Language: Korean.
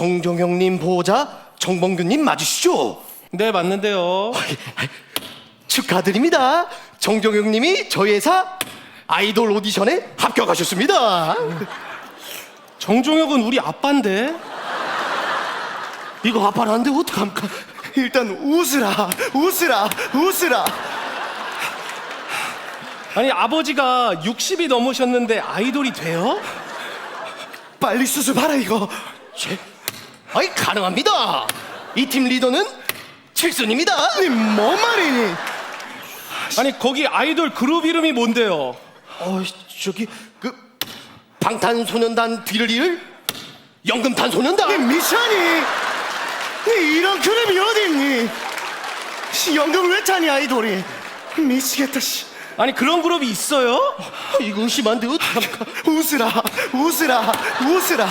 정종영님 보호자 정범규님 맞으시죠? 네 맞는데요. 축하드립니다. 정종영님이 저희 회사 아이돌 오디션에 합격하셨습니다. 정종혁은 우리 아빠인데. 이거 아빠라는데 어떡합니까? 일단 웃으라, 웃으라, 웃으라. 아니 아버지가 60이 넘으셨는데 아이돌이 돼요? 빨리 수술 봐라 이거. 제, 아이 가능합니다. 이 팀 리더는 칠순입니다. 뭔 말이니? 아니 거기 아이돌 그룹 이름이 뭔데요? 어, 저기 그 방탄소년단 뒤를 이을 연금탄소년단. 미션이 이런 그룹이 어딨니? 씨, 연금을 왜 타니 아이돌이? 미치겠다 씨. 아니 그런 그룹이 있어요? 이거 의심한데 어떡합니까? 웃으라 웃으라 웃으라